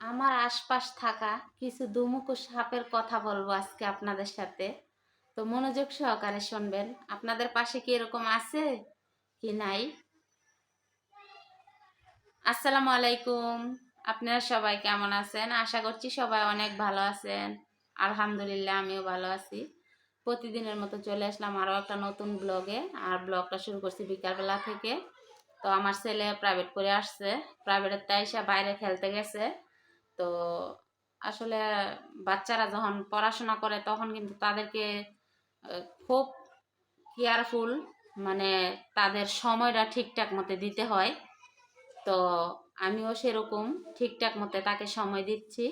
আমার আশপাশ থাকা কিছু দুমুখো সাপের কথা বলব আজকে আপনাদের সাথে। তো মনোযোগ সহকারে শুনবেন। আপনাদের পাশে কি এরকম আছে কি নাই? আসসালামু আলাইকুম। আপনারা সবাই কেমন আছেন? আশা করছি সবাই অনেক ভালো আছেন। আলহামদুলিল্লাহ, আমিও ভালো আছি। প্রতিদিনের মতো চলে আসলাম আরও একটা নতুন ব্লগে। আর ব্লগটা শুরু করছি বিকালবেলা থেকে। তো আমার ছেলে প্রাইভেট করে আসছে। প্রাইভেটের তাই বাইরে খেলতে গেছে। তো আসলে বাচ্চারা যখন পড়াশোনা করে তখন কিন্তু তাদেরকে খুব কেয়ারফুল মানে তাদের সময়টা ঠিকঠাক মতো দিতে হয়। তো আমিও সেরকম ঠিকঠাক মতো তাকে সময় দিচ্ছি।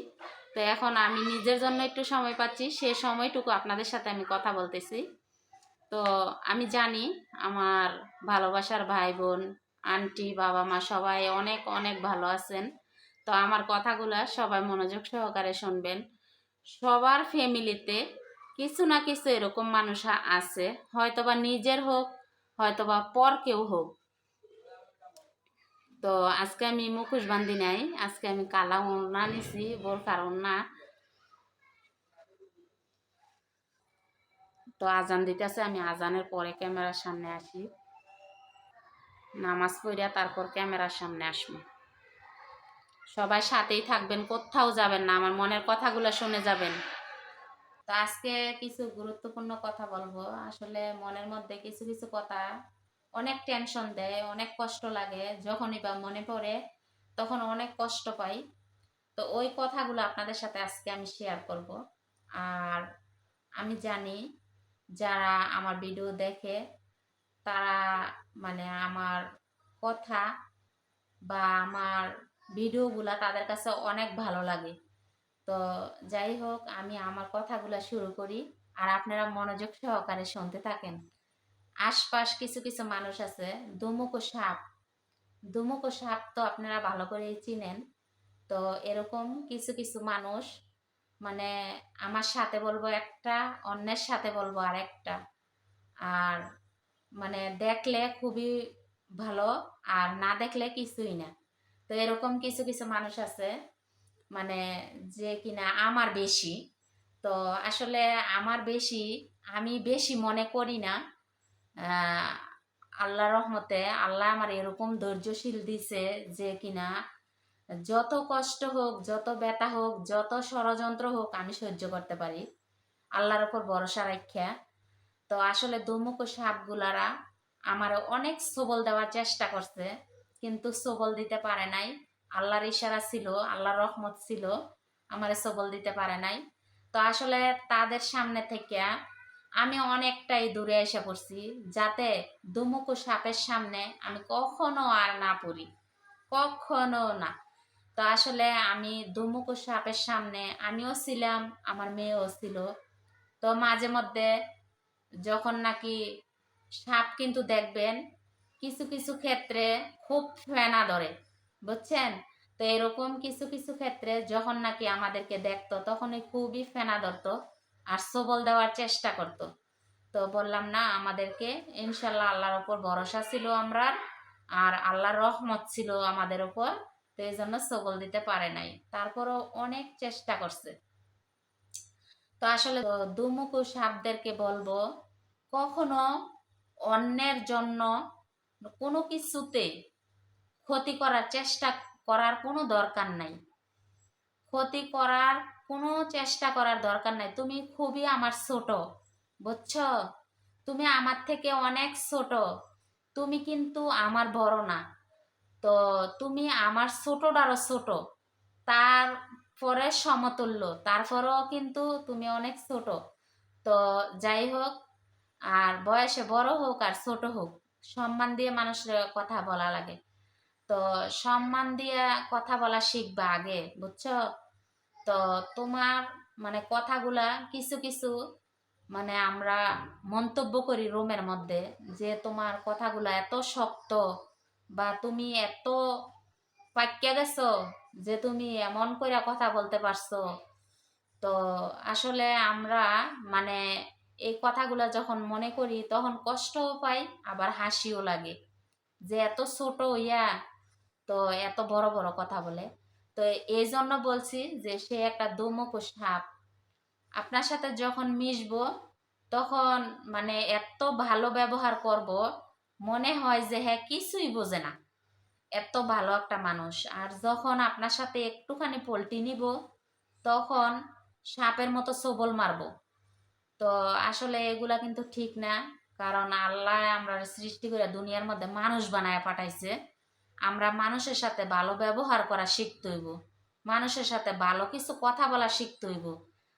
তো এখন আমি নিজের জন্য একটু সময় পাচ্ছি, সে সময়টুকু আপনাদের সাথে আমি কথা বলতেছি। তো আমি জানি আমার ভালোবাসার ভাই বোন, আন্টি, বাবা, মা সবাই অনেক অনেক ভালো আছেন। তো আমার কথাগুলো সবাই মনোযোগ সহকারে শুনবেন। সবার ফ্যামিলিতে কিছু না কিছু এরকম মানুষ আছে, হয়তোবা নিজের হোক, হয়তোবা পর কেউ হোক। তো আজকে আমি মুখোশ বান্ধি নাই, আজকে আমি কালা ওড়না নিছি বোরখার ওড়না। তো আজান দিতেছে, আমি আজানের পরে ক্যামেরার সামনে আসি। নামাজ পড়িয়া তারপর ক্যামেরার সামনে আসব। সবাই সাথেই থাকবেন, কোথাও যাবেন না, আমার মনের কথাগুলো শুনে যাবেন। তো আজকে কিছু গুরুত্বপূর্ণ কথা বলব। আসলে মনের মধ্যে কিছু কিছু কথা অনেক টেনশন দেয়, অনেক কষ্ট লাগে, যখনই বা মনে পড়ে তখন অনেক কষ্ট পাই। তো ওই কথাগুলো আপনাদের সাথে আজকে আমি শেয়ার করব। আর আমি জানি যারা আমার ভিডিও দেখে তারা মানে আমার কথা বা আমার ভিডিওগুলা তাদের কাছে অনেক ভালো লাগে। তো যাই হোক, আমি আমার কথাগুলো শুরু করি। আর আপনারা মনোযোগ সহকারে শুনতে থাকেন। আশপাশ কিছু কিছু মানুষ আছে, দুমুখো সাপ। দুমুখো সাপ তো আপনারা ভালো করেই চিনেন। তো এরকম কিছু কিছু মানুষ মানে আমার সাথে বলব একটা, অন্যের সাথে বলব আর একটা আর মানে দেখলে খুবই ভালো, আর না দেখলে কিছুই না। এরকম কিছু কিছু মানুষ আছে মানে যে কিনা আমার বেশি। তো আসলে আমার বেশি, আমি বেশি মনে করি না। আল্লাহ রহমতে আল্লাহ আমার এরকম ধৈর্যশীল দিছে যে কিনা যত কষ্ট হোক, যত ব্যথা হোক, যত ষড়যন্ত্র হোক আমি সহ্য করতে পারি। আল্লাহর ওপর ভরসা রাখা তো আসলে দুমুখ সাপগুলারা আমার অনেক সবল দেওয়ার চেষ্টা করছে। কিন্তু সবল দিতে পারে নাই। আল্লাহর ইশারা ছিল, আল্লাহর রহমত ছিল, আমারে সবল দিতে পারে নাই। তো আসলে তাদের সামনে থেকে আমি অনেকটাই দূরে এসে পড়ছি, যাতে দুমুখ সাপের সামনে আমি কখনো আর না পড়ি। কখনো না। তো আসলে আমি দুমুখ সাপের সামনে আমিও ছিলাম, আমার মেয়েও ছিল। তো মাঝে মধ্যে যখন নাকি সাপ কিন্তু দেখবেন কিছু কিছু ক্ষেত্রে খুব ফেনা ধরে, বুঝছেন? তো এরকম কিছু কিছু ক্ষেত্রে যখন নাকি আমাদেরকে দেখতো, তখনই খুবই ফেনা ধরতো আর সবল দেওয়ার চেষ্টা করতো। তো বললাম, না, আমাদেরকে ইনশাল্লাহ আল্লাহর ওপর ভরসা ছিল আমরা আর আল্লাহর রহমত ছিল আমাদের ওপর, তো এই জন্য সবল দিতে পারে নাই। তারপরও অনেক চেষ্টা করছে। তো আসলে দুমুখু সাপদেরকে বলব, কখনো অন্যের জন্য কোনো কিছুতে ক্ষতি করার চেষ্টা করার কোনো দরকার নাই। ক্ষতি করার কোনো চেষ্টা করার দরকার নাই। তুমি খুবই আমার ছোট, বুঝছ? তুমি আমার থেকে অনেক ছোট। তুমি কিন্তু আমার বড় না। তো তুমি আমার ছোটটারও ছোট। তারপরে সমতুল্য, তারপরেও কিন্তু তুমি অনেক ছোট। তো যাই হোক, আর বয়সে বড় হোক আর ছোট হোক সম্মান দিয়ে মানুষের কথা বলা লাগে। তো সম্মান দিয়ে কথা বলা শিখবা আগে, বুঝছ? তো তোমার মানে কথাগুলা কিছু কিছু মানে আমরা মন্তব্য করি রুমের মধ্যে, যে তোমার কথাগুলা এত শক্ত বা তুমি এত পাক্যা গেছো যে তুমি এমন করে কথা বলতে পারছ। তো আসলে আমরা মানে এই কথাগুলো যখন মনে করি, তখন কষ্টও পাই, আবার হাসিও লাগে। যে এত ছোট ইয়া, তো এত বড় বড় কথা বলে। তো এই জন্য বলছি যে সে একটা দুমুখো সাপ। আপনার সাথে যখন মিশবো, তখন মানে এত ভালো ব্যবহার করব, মনে হয় যে হ্যাঁ কিছুই বোঝে না। এত ভালো একটা মানুষ। আর যখন আপনার সাথে একটুখানি পোল্টি নিব, তখন সাপের মতো সবল মারবো। তো আসলে এগুলা কিন্তু ঠিক না। কারণ আল্লাহ আমরা সৃষ্টি করে দুনিয়ার মধ্যে মানুষ বানায় পাঠাইছে। আমরা মানুষের সাথে ভালো ব্যবহার করা শিখতে হইব। মানুষের সাথে ভালো কিছু কথা বলা শিখতে হইব।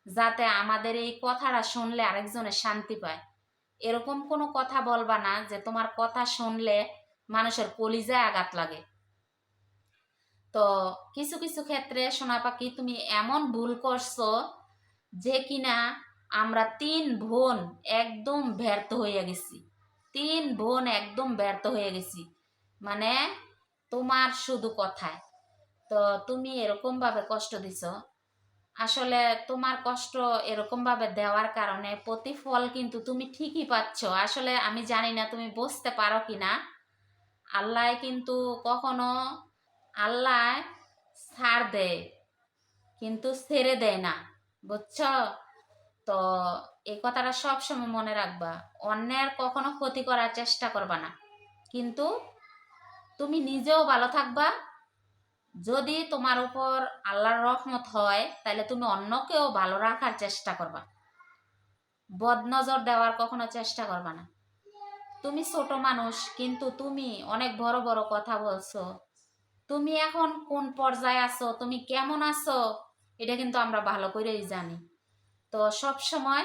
যাতে আমাদের এই কথাটা শুনলে আরেকজনের শান্তি পায়। এরকম কোনো কথা বলবা না যে তোমার কথা শুনলে মানুষের কলিজায় আঘাত লাগে। তো কিছু কিছু ক্ষেত্রে সোনা পাখি তুমি এমন ভুল করছ যে কিনা আমরা তিন বোন একদম ব্যর্থ হয়ে গেছি। তিন বোন একদম ব্যর্থ হয়ে গেছি। মানে তোমার শুধু কথায়। তো তুমি এরকমভাবে কষ্ট দিছ। আসলে তোমার কষ্ট এরকমভাবে দেওয়ার কারণে প্রতিফল কিন্তু তুমি ঠিকই পাচ্ছ। আসলে আমি জানি না তুমি বুঝতে পারো কি না। আল্লাহ কিন্তু কখনো আল্লাহ ছাড় দেয়, কিন্তু ছেড়ে দেয় না। বুঝছ? তো এই কথাটা সবসময় মনে রাখবা, অন্যের কখনো ক্ষতি করার চেষ্টা করবা না। কিন্তু তুমি নিজেও ভালো থাকবা। যদি তোমার উপর আল্লাহর রহমত হয়, তাহলে তুমি অন্যকেও ভালো রাখার চেষ্টা করবা। বদনজর দেওয়ার কখনো চেষ্টা করবা না। তুমি ছোট মানুষ, কিন্তু তুমি অনেক বড় বড় কথা বলছো। তুমি এখন কোন পর্যায়ে আছো? তুমি কেমন আছো? এটা কিন্তু আমরা ভালো করেই জানি। তো সব সময়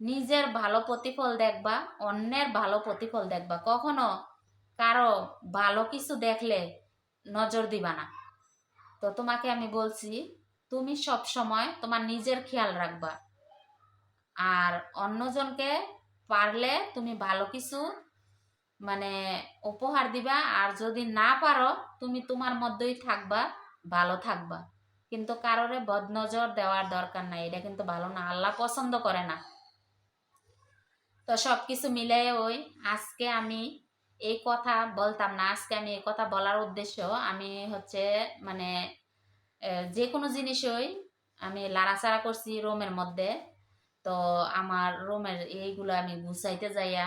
নিজের ভালো প্রতিফল দেখবা, অন্যের ভালো প্রতিফল দেখবা। কখনো কারও ভালো কিছু দেখলে নজর দিবা না। তো তোমাকে আমি বলছি, তুমি সব সময় তোমার নিজের খেয়াল রাখবা। আর অন্যজনকে পারলে তুমি ভালো কিছু মানে উপহার দিবা, আর যদি না পারো, তুমি তোমার মধ্যেই থাকবা, ভালো থাকবা। কিন্তু কারোরে বদনজর দেওয়ার দরকার নাই, এটা কিন্তু ভালো না, আল্লাহ পছন্দ করে না। তো সব কিছু মিলে ওই আজকে আমি এই কথা বলতাম না, আজকে আমি এই কথা বলার উদ্দেশ্য আমি হচ্ছে মানে যে কোনো জিনিসই আমি লাড়াচাড়া করছি রুমের মধ্যে, তো আমার রুমের এইগুলো আমি গুছাইতে যাইয়া,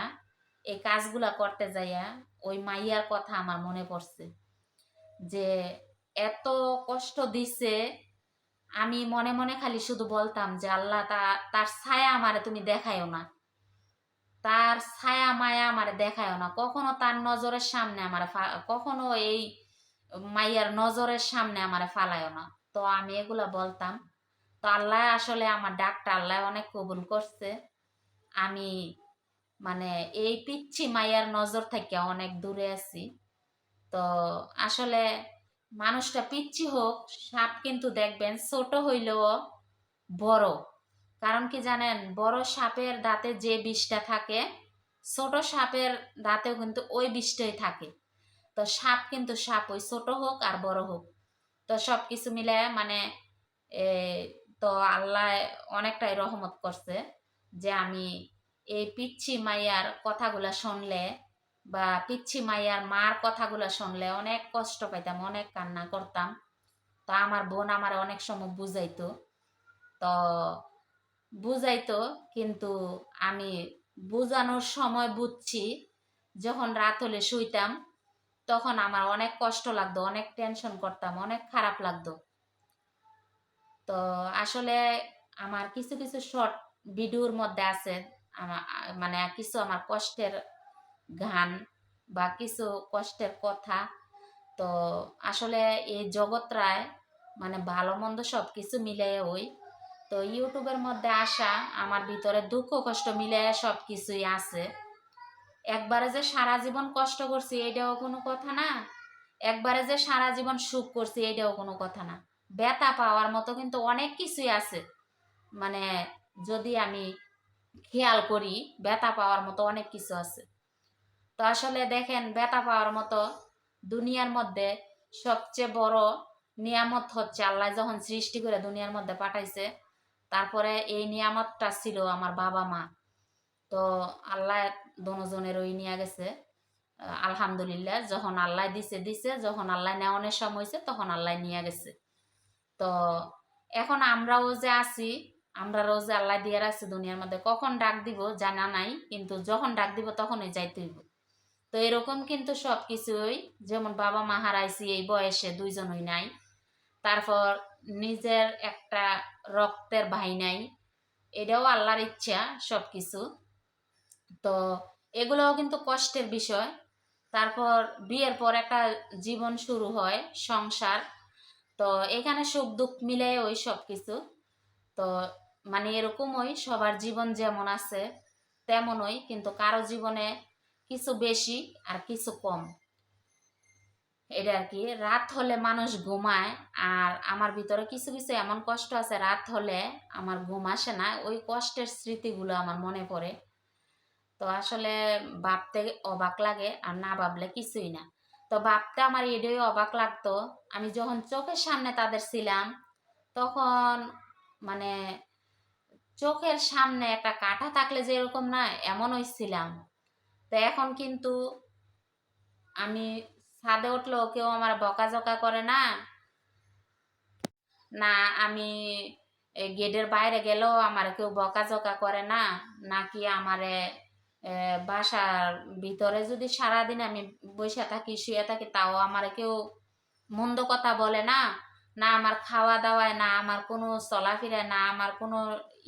এই কাজগুলা করতে যাইয়া, ওই মাইয়ার কথা আমার মনে পড়ছে যে এত কষ্ট দিছে, আমি মনে মনে খালি শুধু বলতাম যে, আল্লাহ, তা, তার ছায়া আমারে তুমি দেখায়ও না। তার ছায়া, মায়া আমারে দেখায়ও না। কখনো তার নজরের সামনে আমার কখনো এই মাইয়ার নজরের সামনে আমারে ফালায়ও না। তো আমি এগুলা বলতাম। তো আল্লাহ আসলে আমার ডাকটা আল্লাহ অনেক কবুল করছে। আমি মানে এই পিচ্ছি মাইয়ার নজর থেকে অনেক দূরে আছি। তো আসলে মানুষটা পিচ্ছি হোক, সাপ কিন্তু দেখবেন ছোট হইলেও বড়। কারণ কি জানেন? বড় সাপের দাঁতে যে বিষটা থাকে, ছোট সাপের দাঁতেও কিন্তু ওই বিষটাই থাকে। তো সাপ কিন্তু সাপ, ওই ছোট হোক আর বড় হোক। তো সব কিছু মিলে মানে তো আল্লাহ অনেকটাই রহমত করছে যে আমি এই পিচ্ছি মাইয়ার কথাগুলা শুনলে বা পিচ্ছি মাইয়ার মার কথাগুলো শুনলে অনেক কষ্ট পাইতাম, অনেক কান্না করতাম। তো আমার বোন আমার অনেক সময় বুঝাইতো। তো বুঝাইতো, কিন্তু আমি বুঝানোর সময় বুঝছি, যখন রাত হলে শুইতাম, তখন আমার অনেক কষ্ট লাগতো, অনেক টেনশন করতাম, অনেক খারাপ লাগতো। তো আসলে আমার কিছু কিছু শর্ট ভিডিওর মধ্যে আছে মানে কিছু আমার কষ্টের গান বা কিছু কষ্টের কথা। তো আসলে এই জগৎরায় মানে ভালো মন্দ সব কিছু মিলে ওই। তো ইউটিউবের মধ্যে আসা, আমার ভিতরে দুঃখ কষ্ট মিলে সব কিছুই আছে। একবারে যে সারা জীবন কষ্ট করছি এটাও কোনো কথা না। একবারে যে সারা জীবন সুখ করছি এটাও কোনো কথা না। ব্যথা পাওয়ার মতো কিন্তু অনেক কিছুই আছে। মানে যদি আমি খেয়াল করি, ব্যথা পাওয়ার মতো অনেক কিছু আছে। তো আসলে দেখেন ব্যথা পাওয়ার মতো দুনিয়ার মধ্যে সবচেয়ে বড় নিয়ামত হচ্ছে আল্লাহ যখন সৃষ্টি করে দুনিয়ার মধ্যে পাঠাইছে, তারপরে এই নিয়ামতটা ছিল আমার বাবা মা। তো আল্লাহ দনোজনের ওই নিয়ে গেছে। আলহামদুলিল্লাহ, যখন আল্লাহ দিছে দিছে, যখন আল্লাহ নেওয়ানোর সময় হয়েছে, তখন আল্লাহ নিয়ে গেছে। তো এখন আমরাও যে আছি আমরাও যে আল্লাহ দিয়ে রাখছি দুনিয়ার মধ্যে। কখন ডাক দিব জানা নাই, কিন্তু যখন ডাক দিব তখনই যাইতে হইব। তো এরকম কিন্তু সব কিছুই যেমন বাবা মা হারাইছি, এই বয়সে দুইজনই নাই। তারপর নিজের একটা রক্তের ভাই নাই। এটাও আল্লাহর ইচ্ছা সব কিছু তো এগুলোও কিন্তু কষ্টের বিষয়। তারপর বিয়ের পর একটা জীবন শুরু হয়, সংসার। তো এখানে সুখ দুঃখ মিলে ওই সব কিছু তো মানে এরকমই সবার জীবন যেমন আছে, তেমনই। কিন্তু কারও জীবনে কিছু বেশি আর কিছু কম। এটা আর কি, রাত হলে মানুষ ঘুমায় আর আমার ভিতরে কিছু কিছু এমন কষ্ট আছে, রাত হলে আমার ঘুম আসে না, ওই কষ্টের স্মৃতিগুলো আমার মনে পড়ে। তো আসলে ভাবতে অবাক লাগে আর না ভাবলে কিছুই না। তো ভাবতে আমার এটাই অবাক লাগতো, আমি যখন চোখের সামনে তাদের ছিলাম, তখন মানে চোখের সামনে একটা কাঁটা থাকলে যেরকম না, এমনই ছিলাম। তো এখন কিন্তু আমি ছাদে উঠলেও কেউ আমার বকা বকাঝকা করে না। না, আমি গেটের বাইরে গেলেও আমার কেউ বকা বকাঝকা করে না। নাকি আমারে বাসার ভিতরে যদি সারাদিন আমি বসে থাকি, শুয়ে থাকি, তাও আমার কেউ মন্দ কথা বলে না। না আমার খাওয়া দাওয়ায়, না আমার কোনো চলাফেরায়, না আমার কোনো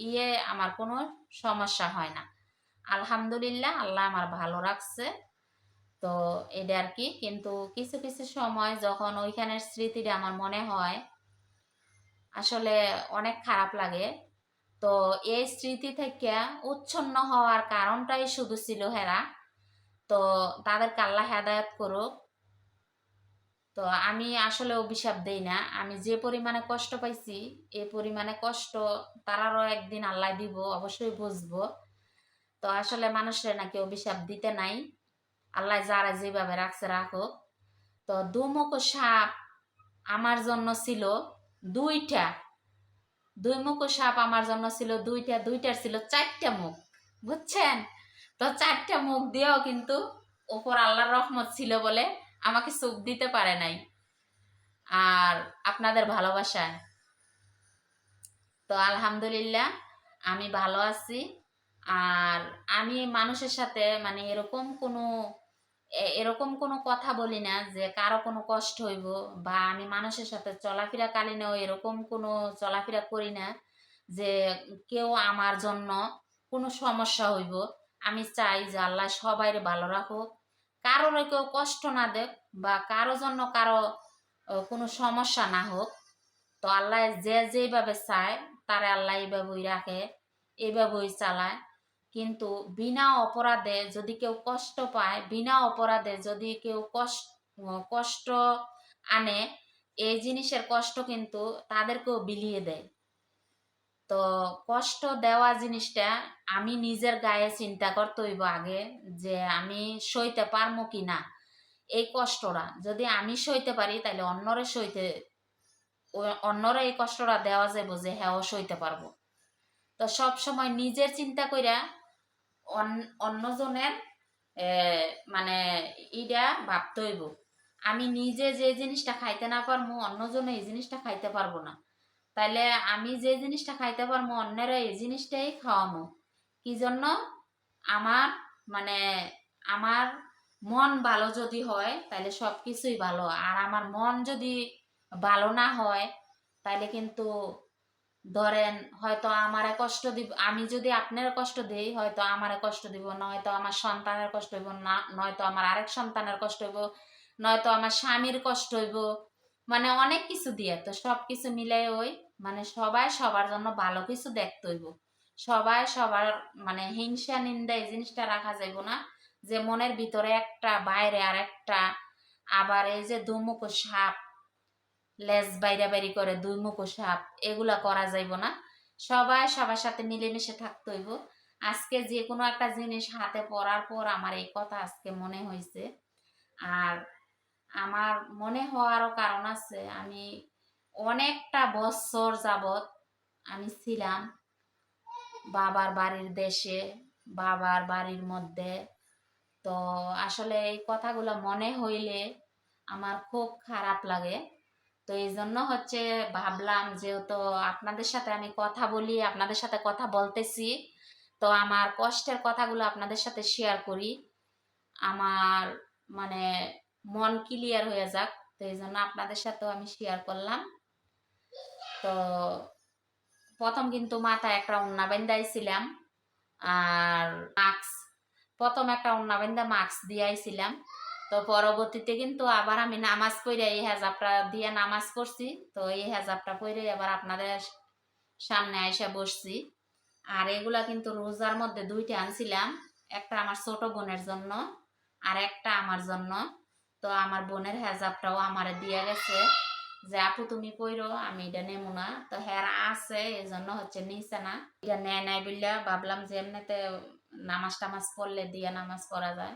ইয়ে আমার কোনো সমস্যা হয় না। আলহামদুলিল্লাহ, আল্লাহ আমার ভালো রাখছে। তো এটা আর কি, কিন্তু কিছু কিছু সময় যখন ওইখানের স্মৃতিটা আমার মনে হয়, আসলে অনেক খারাপ লাগে। তো এই স্মৃতি থেকে উচ্ছন্ন হওয়ার কারণটাই শুধু ছিল হেরা। তো তাদেরকে আল্লাহ হেদায়ত করুক। তো আমি আসলে অভিশাপ দেই না। আমি যে পরিমাণে কষ্ট পাইছি, এই পরিমাণে কষ্ট তারারও একদিন আল্লাহ দিব, অবশ্যই বুঝব। তো আসলে মানুষের নাকি অভিশাপ দিতে নাই। আল্লাহ যারা যেভাবে রাখছে, রাখুক। তো দুমুখ সাপ আমার জন্য ছিল দুইটা। দুই মুখ সাপ আমার জন্য ছিল দুইটা, দুইটার ছিল চারটা মুখ, বুঝছেন? তো চারটা মুখ দিয়েও কিন্তু ওপর আল্লাহর রহমত ছিল বলে আমাকে সুখ দিতে পারে নাই। আর আপনাদের ভালোবাসায়। তো আলহামদুলিল্লাহ, আমি ভালো আছি। আর আমি মানুষের সাথে মানে এরকম কোনো এরকম কোনো কথা বলি না যে কারও কোনো কষ্ট হইব বা আমি মানুষের সাথে চলাফেরা কালীনেও এরকম কোনো চলাফেরা করি না যে কেউ আমার জন্য কোনো সমস্যা হইব। আমি চাই যে আল্লাহ সবাইরে ভালো রাখুক। কারোর কেউ কষ্ট না দেখ বা কারও জন্য কারও কোনো সমস্যা না হোক। তো আল্লাহ যে যেভাবে চায়, তারে আল্লাহ এইভাবেই রাখে, এইভাবেই চালায়। কিন্তু বিনা অপরাধে যদি কেউ কষ্ট পায়, বিনা অপরাধে যদি কেউ কষ্ট কষ্ট আনে, এই জিনিসের কষ্ট কিন্তু তাদেরকেও বিলিয়ে দেয়। তো কষ্ট দেওয়া জিনিসটা আমি নিজের গায়ে চিন্তা করতে হইব আগে যে আমি সইতে পারব কি না এই কষ্টটা, যদি আমি সইতে পারি তাহলে অন্যরে সইতে অন্যরা এই কষ্টটা দেওয়া যাব যে হ্যাঁ ও সইতে পারব। তো সব সময় নিজের চিন্তা কইরা অন্যজনের মানে ইটা ভাবতে হইব। আমি নিজে যে জিনিসটা খাইতে না পারব অন্যজনে এই জিনিসটা খাইতে পারব না। তাইলে আমি যে জিনিসটা খাইতে পারব অন্যরা এই জিনিসটাই খাওয়ামো। কি জন্য? আমার মানে আমার মন ভালো যদি হয় তাহলে সব কিছুই ভালো। আর আমার মন যদি ভালো না হয় তাহলে কিন্তু ধরেন হয়তো আমারে কষ্ট দিব, আমি যদি আপনার কষ্ট দিই, হয়তো আমারে কষ্ট দিব, নয়তো আমার সন্তানের কষ্ট হইব, না, নয়তো আমার আরেক সন্তানের কষ্ট হইব, নয়তো আমার স্বামীর কষ্ট হইব। মানে অনেক কিছু দিয়ে তো সব কিছু মিলে ওই মানে সবাই সবার জন্য ভালো কিছু দেখতে হইব। সবাই সবার মানে হিংসা নিন্দা এই জিনিসটা রাখা যাইব না যে মনের ভিতরে একটা বাইরে আর একটা, আবার এই যে দুমুখ সাপ লেজ বাইরা বাইরি করে, দুই মুখো সাপ, এগুলা করা যাইব না। সবাই সবার সাথে মিলেমিশে থাকতে হইব। আজকে যে কোনো একটা জিনিস হাতে পড়ার পর আমার এই কথা আজকে মনে হয়েছে আর আমার মনে হওয়ারও কারণ আছে, আমি অনেকটা বছর যাবত আমি ছিলাম বাবার বাড়ির দেশে, বাবার বাড়ির মধ্যে। তো আসলে এই কথাগুলো মনে হইলে আমার খুব খারাপ লাগে। তো এই জন্য হচ্ছে ভাবলাম যেহেতু আপনাদের সাথে আমি কথা বলি, আপনাদের সাথে কথা বলতেছি, তো আমার কষ্টের কথাগুলো আপনাদের সাথে শেয়ার করি। আমার মানে মন ক্লিয়ার হয়ে যাক, তো এই জন্য আপনাদের সাথেও আমি শেয়ার করলাম। তো প্রথম কিন্তু মাথায় একটা উন্না বেন্দাইছিলাম আর মাস্ক প্রথম একটা উন্না বেন্দা মাস্ক দিয়াইছিলাম তো পরবর্তীতে কিন্তু আবার আমি নামাজ পড়ে এই হেজাবটা দিয়ে নামাজ পড়ছি। তো এই হেজাবটা পরে আবার আপনাদের সামনে এসে বসছি। আর এগুলা কিন্তু রোজার মধ্যে দুইটা আনছিলাম, একটা আমার ছোট বোনের জন্য আর একটা আমার জন্য। তো আমার বোনের হেজাবটাও আমার দিয়ে গেছে যে, আপু, তুমি কইরো আমি এটা নেব না। তো হ্যাঁ আছে এই জন্য হচ্ছে নিছে না। এটা নেয় নাই বললে ভাবলাম যে, এমনিতে নামাজ টামাজ পড়লে দিয়ে নামাজ পড়া যায়।